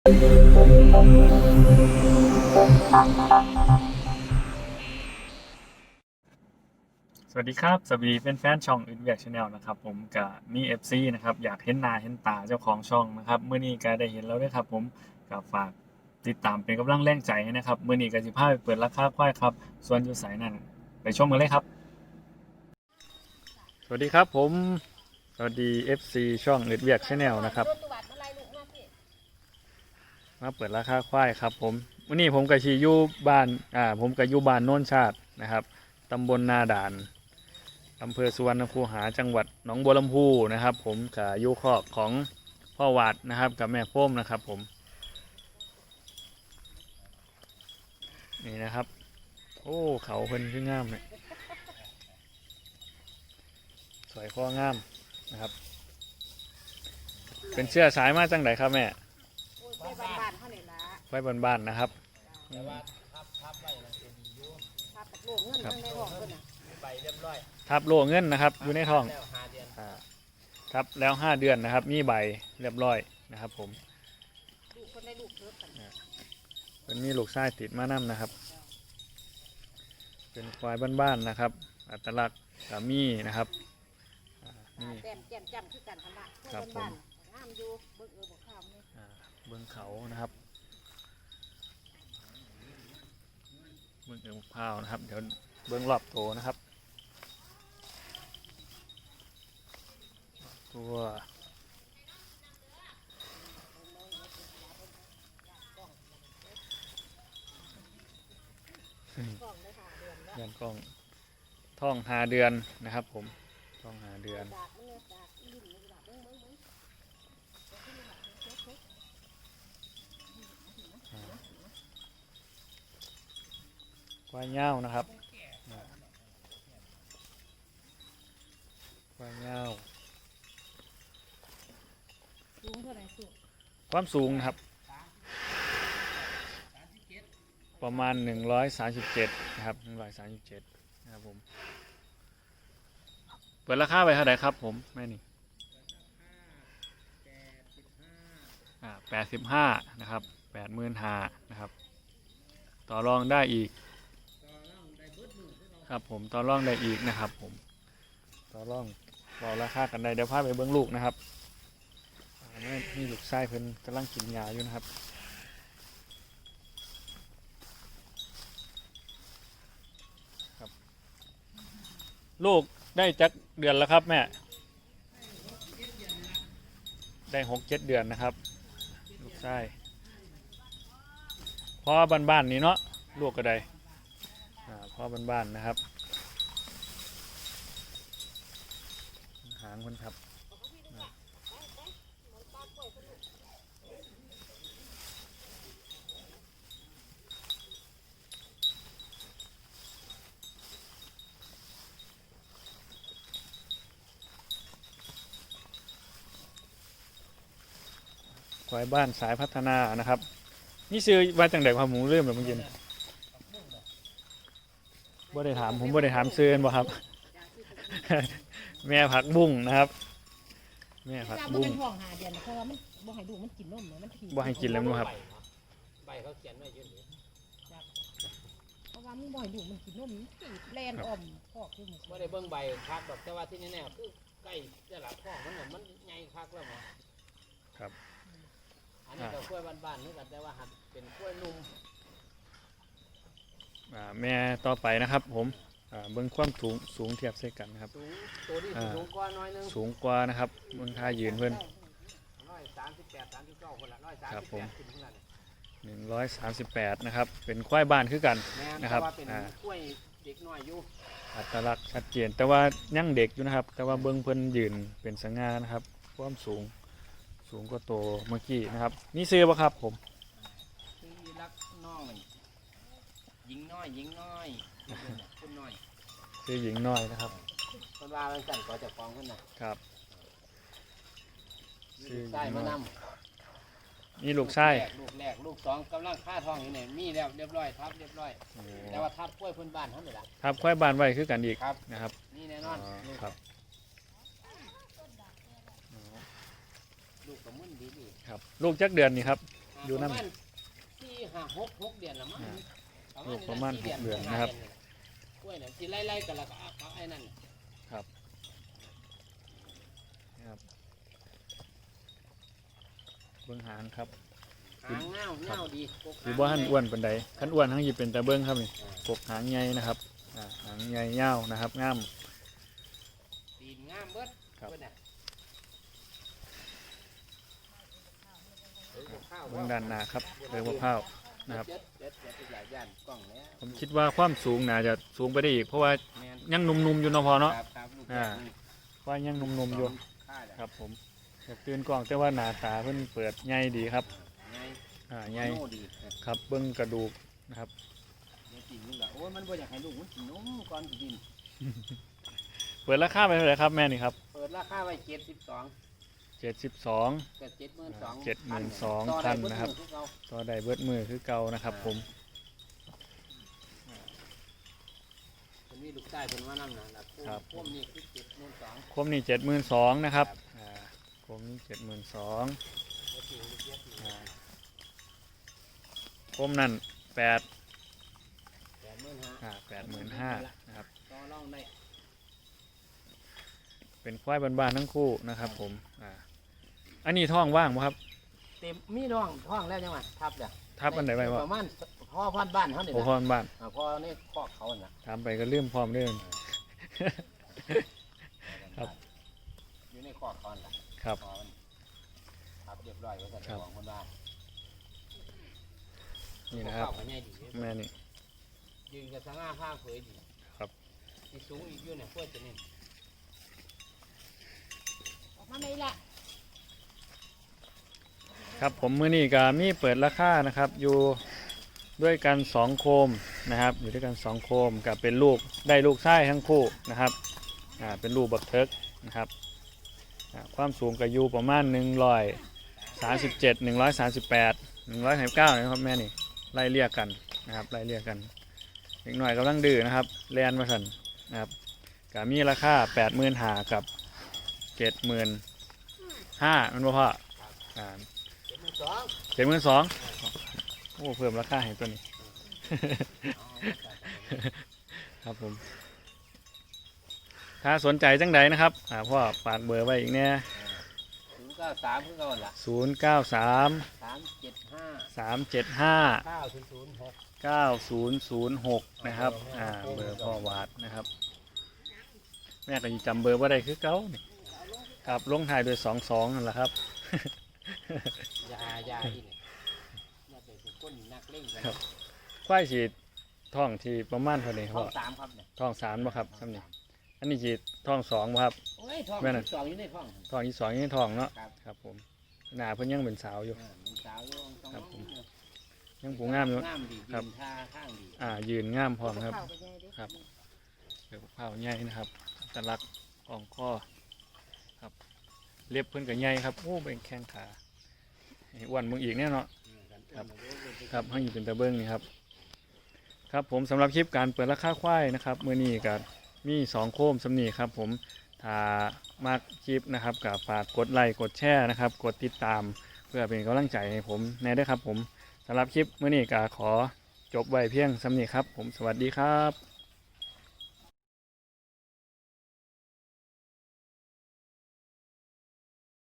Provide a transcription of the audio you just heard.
สวัสดีครับ สวัสดีเป็นแฟนช่องอื่นเวียกชาแนลนะครับ ผมกับมี FC นะครับ อยากเห็นหน้าเห็นตาเจ้าของช่องนะครับเมื่อนี้ก็ได้เห็นแล้วด้วยครับ ผมก็ฝากติดตามเป็นกำลังแรงใจนะครับเมื่อนี้ก็สิพาไปเปิดราคาควายครับ ส่วนอยู่สายนั่นไปชมกันเลยครับ สวัสดีครับผม สวัสดี FC ช่องอื่นเวียกชาแนลนะครับ มาเปิดราคาควายครับผมวันนี้ผมกับชีอยู่บ้านอ่าผมกับอยู่บ้านโน้นชาตินะครับตำบลนาด่านอำเภอสุวรรณคูหาจังหวัดหนองบัวลำพูนะครับ ผมกับยู่คอกของพ่อวาดนะครับกับแม่พ่มนะครับผมนี่นะครับ โอ้เขาเพิ่นขึ้นงามเนี่ยสวยข้องามนะครับ เป็นเชื่อสายมาจังไหนครับแม่ ไปบ้านๆเท่านี้ละไว้บ้านๆนะครับ แต่ว่าทับทับไว้นะจะดีอยู่ทับกับโลกเงินทั้งในห้องเพิ่นน่ะใบเรียบร้อยทับโลเงินนะครับ อยู่ในท้องแล้วหาเดือนอ่าครับแล้วห้าเดือนนะครับ มีใบเรียบร้อยนะครับ ผมลูกเพิ่นได้ลูกเพิ่นกันเป็นมีลูกไส้ติดมานํนะครับ เป็นควายบ้านๆนะครับ อัตลักษณ์สามีนะครับอ่านี่แต้มแจ่มจ้ำคือกันหั่นล่ะครับผม บ้านๆงามอยู่เบิ่งเออบ่ข้ามเลยอ่า เบื้องเขานะครับเบื้องเอือมพาวนะครับ เดี๋ยวเบื้องรอบโตนะครับ ตัวกล้องได้ค่ะเดือนละเดือนกล้องท่องหาเดือนนะครับผมท่องหาเดือน ดากมันเนี่ยดากลิ้นนี่ดากเบิ่งเบิ่งเบิ่ง ควายเง่านะครับอ่าควายเง่าสูงเท่าไหร่สูงความสูงนะครับ ประมาณ 137 นะครับ137นะครับผมเปิดราคาไปเท่าไหร่ครับผมแม่นี่อ่า85นะครับ85,000นะครับ ต่อรองได้อีก ครับผมต่อรองได้อีกนะครับผมต่อรองบอกราคากันได้เดี๋ยวพาไปเบิ้องลูกนะครับอ่านี่นี่ลูกไส้เพิ่นกำลังกินยาอยู่นะครับครับ ลูกได้จักเดือนแล้วครับแม่ได้หกเจ็ดเดือนนะครับ ลูกไส้เพราะบ้านๆนี้เนาะลูกก็ได้ อ่าพ่อบ้านๆนะครับ หางคนครับควายบ้านสายพัฒนานะครับ นี่ซื้อมาจังเด็กความหมูเริ่มแบบเมื่อกี้ บ่ได้ถามผมบ่ได้ถามซื้อกันบ่ครับ แม่ผักบุ้งนะครับ แม่ผักจ้ามันบุ้ง เป็นห้องหาเดือนเพราะว่ามันบ่ให้ดูมันกินนมเนี่ยมันถี่บ่ให้กินแล้วมั้งครับ ใบเขาเขียนไว้เยอะอยู่เพราะว่ามันบ่ให้ดูมันกินนมมันถีบแลนอ่อมพอกคือหมดว่าได้เบิ่งใบคักดอกแต่ว่าที่แน่ๆคือใกล้จะหลับท้องมันน่ะมันใหญ่คักแล้วหมอครับ อันนี้ก็กล้วยบ้านๆนี่กันแต่ว่าหัดเป็นกล้วยนุ่มอ่า แม่ต่อไปนะครับผมอ่าเบิ่งความสูงสูงเทียบใส่กันนะครับสูงตัวนี้อ่าสูงกว่าน้อยนึงสูงกว่านะครับเบิ่งท่ายืนเพิ่นร้อยสามสิบแปดสามสิบเก้าคนละร้อยสามครับสิบผแปมดขึ้นเท่านั้น138นะครับ เป็นควายบ้านคือกันแม่นนะครับแต่ว่าเป็นอ่ากล้วยเด็กน้อยอยู่อัตลักษณ์ชัดเจน แต่ว่ายังเด็กอยู่นะครับ แต่ว่าเบิ่งเพิ่นยืนเป็นสง่านะครับ ความสูงสูงกว่าโตวเมื่อกี้นะครับ นี่ซื้อบ่ครับผมคือรักน้อ ยหญิงน้อยหญิงน้อยคุณน้อยซื้อหญิงน้อยนะครับ คนว่ามันสั่นก็จะฟ้องขึ้นน่ะครับลูกไส้มานำนี่ลูกไส้ลูกแรกลูกสองกำลังค่าทองอยู่เนี่ยมีแล้วเรียบร้อยทับเรียบร้อยโอ้แต่ว่าทับกล้วยพื้นบ้านเท่าไหร่ละทับควายบ้านไว้คือกันอีกครับนะครับนี่แน่นอนอ๋อลูกครับลูกกับมึนดีดีครับ ลูกจักเดือนนี่ครับฮอยู่น้ำประมาณสี่ห้าหกหกเดือนละมั้งอ่าประ ลูกประมาณสี่หกเดือนนะครับกล้วยเนี่ยที่ไล่ๆกันแล้วก็เอาเอาไอ้นั่นนะครับเบิ้งหางครับหางเงาเงาดีกกหรือว่าหันอ้วนเป็นใดขันอ้วนทั้งหยิบเป็นตะเบิ้งครับนี่กกหางใหญ่นะครับอ่าหางใหญ่ยาวนะครับงามตีนงามเบิดครับเบิดน่ะเอ้ยข้าวเบิ้งด้านหน้าครับเลยมะพร้าว นะครับ เจ็ดเจ็ดเจ็ดอีกหลายย่านกล้องแล้วผมคิดว่าความสูงน่าจะสูงไปได้อีก เพราะว่าแมนยังหนุ่มๆอยู่เนาะพอเนาะ ครับครับลูกอ่า ว่ายังหนุ่มๆอยู่ค่าเด้อครับ ผมอยากตื่นกล้องแต่ว่าหน้าตาเพิ่นเปิดใหญ่ดีครับ ไงอ่าใหญ่โน่ดีเครับเบิ้งกระดูกนะครับ ดี๋ยวกินลูกละโอ้ยมันบ่อยากให้ลูกมันกินนมก่อนสิกิน เปิดราคาไปเท่าไหร่ครับแม่นี่ครับ เปิดราคาไว้เจ็ดสิบสอง เจ็ดสิบสองเกิดเจ็ดหมื่นสอง72,000พันนะครับต่อต่อได้เบิดมือคือเก่านะครับ ผมคนนี้ลูกใต้เป็นว่านั่นนะแล้วครับพวกนี้คือเจ็ดหมื่นสองคมนี่เจ็ดหมื่นสองนะครับอ่าคมนี่เจ็ดหมื่นสองแล้วสี่ลูกเจ็ดนี่อ่าคมนั่นแปดแปดหมื่นห้าอ่าแปดหมื่นห้านะครับ ต่อรองได้เป็นควายบ้านๆทั้งคู่นะครับ ผมอ่า อันนี้ท้องว่างไหมครับ เต็มมีน้องท้องแล้วยังไงทับเด้อทับอันไหนไว้วะประมาณพ่อพันบ้านเขาเนี่ยโอพรบ้านพ่อนี่คอกเขาน่ะถามไปก็เลื่อมพร้อมเรื่อง ครับอยู่ในคอกเขาน่ะครับพอมันทับเรียบร้อยไว้แต่ครับ ของคนบ้านนี่นะครับข้าวก็ง่ายดีแม่นี่ ยืนกับสง่าผ้าเผยดีครับ ที่สูงอีกอยู่เนี่ยพวกจะนี่ออกมาไหมล่ะ ครับผมมือนี่ก็มีเปิดราคานะครับ อยู่ด้วยกันสองโคมนะครับ อยู่ด้วยกันสองโคมกับเป็นลูกได้ลูกไส้ทั้งคู่นะครับอ่าเป็นลูกบักเทิกนะครับอ่าความสูงก็อยู่ประมาณหนึ่งร้อยสามสิบเจ็ดหนึ่งร้อยสามสิบแปดหนึ่งร้อยสามสิบเก้านะครับแม่นี่ไล่เรียกกันนะครับไล่เรียกกันเด็กหน่อยกำลังดื้อนะครับแลนมาสันนะครับก็มีราคาแปดหมื่นหากับเจ็ดหมื่นห้ามันบ่พออ่า สองเจ็ดหมื่นสองโอ้เพิ่มราคาให้ตัวนี้ ครับผม ถ้าสนใจจังใดนะครับอ่าพ่อฝากเบอร์ไว้อีกเนี่ยศูนย์เก้าสามคือก่อนละศูนย์เก้าสามสามเจ็ดห้าสามเจ็ดห้า เก้าศูนย์ศูนย์หกเก้าศูนย์ศูนย์หกนะครับ อ่า เบอร์พ่อวาดนะครับ แม่ก็ยังจำเบอร์ว่าได้คือเก้านี่ครับลงท้ายด้วยสองสองนั่นแหละครับ ยายาอีนี่น่าจะเป็นก้นนักเล่นกันครับ ควายฉีดท้องที่ประมาณเท่านี้คท้รัอบงสามครับเนี่ยท้องสามบ่ครับสำนี่อันนี้ฉีดท้องสองบ่ครับ โอ้ยท้องแม่น่ะ สองอยู่ในท้อง ท้องที่สองยังท้องเนาะครับ ครับผมหน้าเพิ่นยังเป็นสาวอยู่อ่ามันสาวอยู่ตรงครับผมนี้ยังผูงามอยู่ งามดีครัยืบ นท่าข้างดีอ่า ยืนงามพร้อมครับเข้าไปไงดิครับเดี๋ยวเผาใหญ่นะครับตะลักอ่องข้อครับ เล็บเพิ่นก็ใหญ่ครับ โอ้เป็นแข้งขา ให้อ้วนมึงอีกแน่เนาะ ครับ ครับให้อยู่เป็นตะเบิ้งนี่ครับ ครับผมสำหรับคลิปการเปิดราคาควายนะครับเมื่อนี้กับมีสองโคมสำนีครับ ผมถ้ามากคลิปนะครับกับฝากกดไลค์กดแชร์นะครับ กดติดตามเพื่อเป็นกำลังใจให้ผมแน่ด้วยครับ ผมสำหรับคลิปเมื่อนี้ก็ขอจบไว้เพียงสำนีครับ ผมสวัสดีครับ